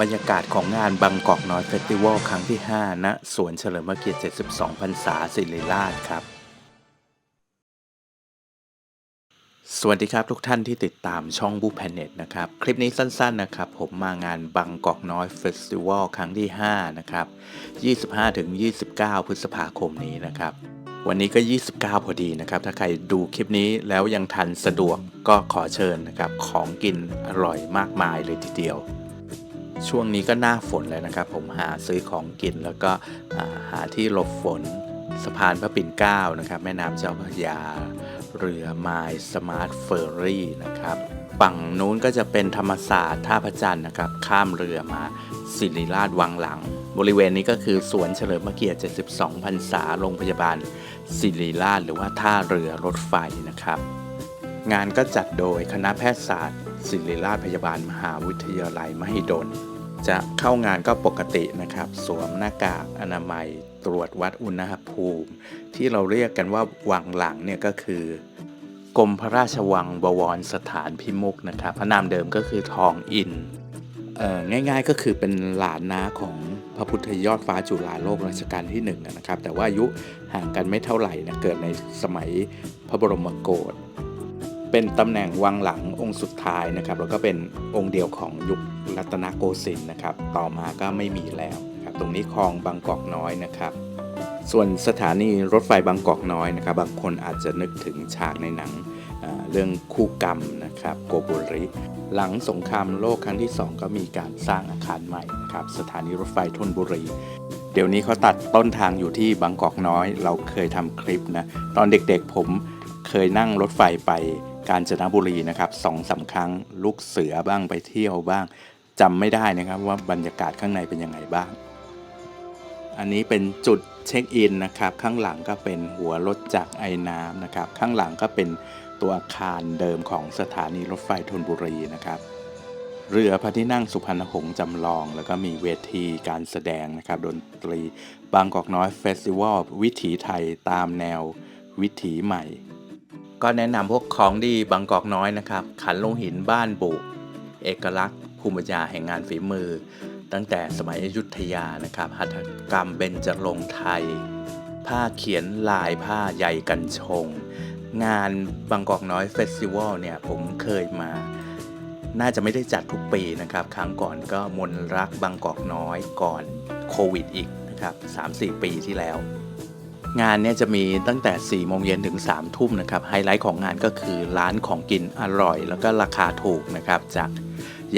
บรรยากาศของงานบางกอกน้อยเฟสติวัลครั้งที่ 5 ณ สวนเฉลิมพระเกียรติ 72 พรรษาศิริราชครับ สวัสดีครับทุกท่านที่ติดตามช่องบูแพนเน็ตนะครับ คลิปนี้สั้นๆนะครับ ผมมางานบางกอกน้อยเฟสติวัลครั้งที่ 5 นะครับ 25-29 พฤษภาคมนี้นะครับ วันนี้ก็ 29 พอดีนะครับ ถ้าใครดูคลิปนี้แล้วยังทันสะดวกก็ขอเชิญนะครับ ของกินอร่อยมากมายเลยทีเดียว ช่วงนี้ก็หน้าฝนเลยนะครับ ผมหาซื้อของกินแล้วก็หาที่หลบฝนสะพานพระปิ่นเกล้านะครับ แม่น้ำเจ้าพระยา เรือไมล์สมาร์ทเฟอร์รี่นะครับฝั่งนู้นก็จะเป็นธรรมศาสตร์ท่าพระจันทร์นะครับ ข้ามเรือมาศิริราชวังหลัง บริเวณนี้ก็คือสวนเฉลิมพระเกียรติ 72 พรรษาโรงพยาบาลศิริราชหรือว่าท่าเรือรถไฟนะครับ งานก็จัดโดยคณะแพทยศาสตร์ศิริราชพยาบาลมหาวิทยาลัยมหิดล จะเข้างานก็ปกตินะครับ สวมหน้ากากอนามัยตรวจวัดอุณหภูมิ ที่เราเรียกกันว่าวังหลังเนี่ยก็คือกรมพระราชวังบวรสถานพิมุกนะครับ พระนามเดิมก็คือทองอินง่ายๆก็คือเป็นหลานน้าของพระพุทธยอดฟ้าจุฬาโลกรัชกาลที่หนึ่งนะครับ แต่ว่าอายุห่างกันไม่เท่าไหร่นะเกิดในสมัยพระบรมโกศ เป็นตำแหน่งวังหลังองค์สุดท้ายนะครับแล้วก็เป็นองค์เดียวของยุครัตนโกสินทร์นะครับ ต่อมาก็ไม่มีแล้วนะครับตรงนี้คลองบางกอกน้อยนะครับ ส่วนสถานีรถไฟบางกอกน้อยนะครับ บางคนอาจจะนึกถึงฉากในหนังเรื่องคู่กรรมนะครับโกโบริ หลังสงครามโลกครั้งที่ 2 ก็มีการสร้างอาคารใหม่นะครับสถานีรถไฟธนบุรี เดี๋ยวนี้เขาตัดต้นทางอยู่ที่บางกอกน้อย เราเคยทำคลิปนะ ตอนเด็กๆผมเคยนั่งรถไฟไป กาญจนบุรีนะครับสองสามครั้งลูกเสือบ้างไปเที่ยวบ้างจำไม่ได้นะครับว่าบรรยากาศข้างในเป็นยังไงบ้าง อันนี้เป็นจุดเช็คอินนะครับ ข้างหลังก็เป็นหัวรถจักรไอ้น้ำนะครับ ข้างหลังก็เป็นตัวอาคารเดิมของสถานีรถไฟธนบุรีนะครับ เรือพระที่นั่งสุพรรณหงษ์จำลอง แล้วก็มีเวทีการแสดงนะครับ ดนตรีบางกอกน้อยเฟสติวัลวิถีไทยตามแนววิถีใหม่ ก็แนะนำพวกของดีบางกอกน้อยนะครับ ขันลงหินบ้านบุ เอกลักษณ์ ภูมิปัญญาแห่งงานฝีมือ ตั้งแต่สมัยอยุธยานะครับ หัตถกรรมเบญจรงไทย ผ้าเขียนลายผ้าใยกันชง งานบางกอกน้อยเฟสติวัลเนี่ยผมเคยมา น่าจะไม่ได้จัดทุกปีนะครับ ครั้งก่อนก็มนรักบางกอกน้อยก่อนโควิดอีกนะครับ 3-4 ปีที่แล้ว งานเนี่ยจะมีตั้งแต่ 4 โมงเย็นถึง 3 ทุ่มนะครับ ไฮไลท์ของงานก็คือร้านของกินอร่อย แล้วก็ราคาถูกนะครับ จาก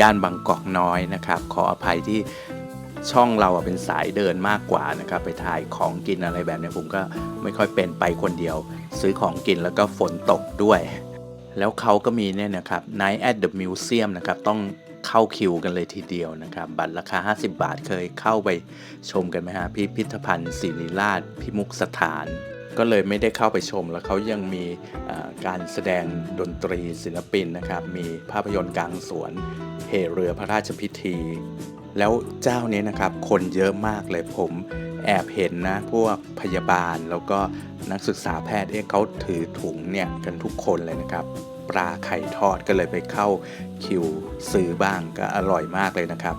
ย่านบางกอกน้อยนะครับ ขออภัยที่ช่องเราเป็นสายเดินมากกว่านะครับ ไปถ่ายของกินอะไรแบบนี้ผมก็ไม่ค่อยเป็นไปคนเดียว ซื้อของกินแล้วก็ฝนตกด้วย แล้วเขาก็มีเนี่ยนะครับ Night at the Museum นะครับต้อง เข้าคิวกันเลยทีเดียวนะครับ บัตรราคา 50 บาทเคยเข้าไปชมกันไหมฮะพิพิธภัณฑ์ศิริราชพิมุกสถาน ก็เลยไม่ได้เข้าไปชมแล้วเขายังมีการแสดงดนตรีศิลปินนะครับ มีภาพยนตร์กลางสวนเหเรือพระราชพิธี แล้วเจ้านี้นะครับคนเยอะมากเลยผมแอบเห็นนะพวกพยาบาลแล้วก็นักศึกษาแพทย์เอ๊ะเขาถือถุงเนี่ยกันทุกคนเลยนะครับ ปลาไข่ทอดก็เลยไปเข้าคิวซื้อบ้างก็อร่อยมากเลยนะครับ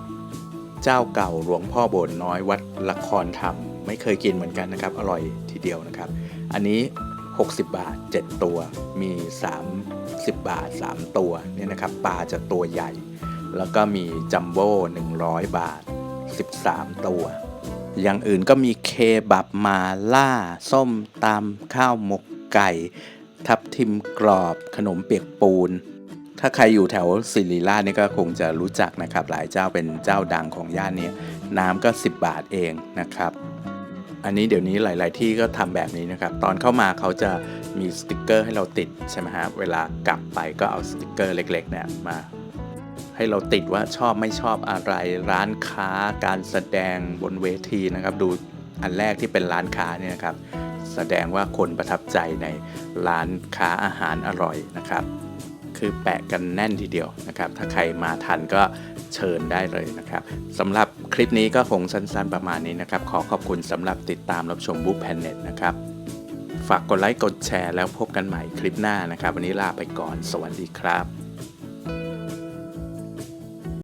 เจ้าเก่าหลวงพ่อโบสน้อยวัดละครธรรม ไม่เคยกินเหมือนกันนะครับ อร่อยทีเดียวนะครับ อันนี้ 60 บาท 7 ตัวมี 30 บาท 3 ตัวเนี่ยนะครับปลาจะตัวใหญ่ แล้วก็มีจัมโบ้100 บาท 13 ตัวอย่างอื่นก็มีเคบับมาล่า ส้มตำข้าวหมกไก่ ทับทิมกรอบขนมเปียกปูน ถ้าใครอยู่แถวศิริราชนี่ก็คงจะรู้จักนะครับ หลายเจ้าเป็นเจ้าดังของย่านนี้น้ำก็ 10 บาทเองนะครับอันนี้เดี๋ยวนี้หลาย ๆ ที่ก็ทำแบบนี้นะครับ ตอนเข้ามาเขาจะมีสติกเกอร์ให้เราติดใช่ไหมฮะเวลากลับไปก็เอาสติกเกอร์เล็ก ๆ เนี่ยมา ให้เราติดว่าชอบไม่ชอบอะไรร้านค้าการแสดงบนเวทีนะครับ ดูอันแรกที่เป็นร้านค้าเนี่ยนะครับ แสดงว่าคนประทับใจในร้านค้าอาหารอร่อยนะครับ คือแปะกันแน่นทีเดียวนะครับ ถ้าใครมาทันก็เชิญได้เลยนะครับสำหรับคลิปนี้ก็คงสั้นๆประมาณนี้นะครับ ขอขอบคุณสำหรับติดตามรับชมบุ๊กแพนเน็ตนะครับ ฝากกดไลค์กดแชร์แล้วพบกันใหม่คลิปหน้านะครับ วันนี้ลาไปก่อน สวัสดีครับ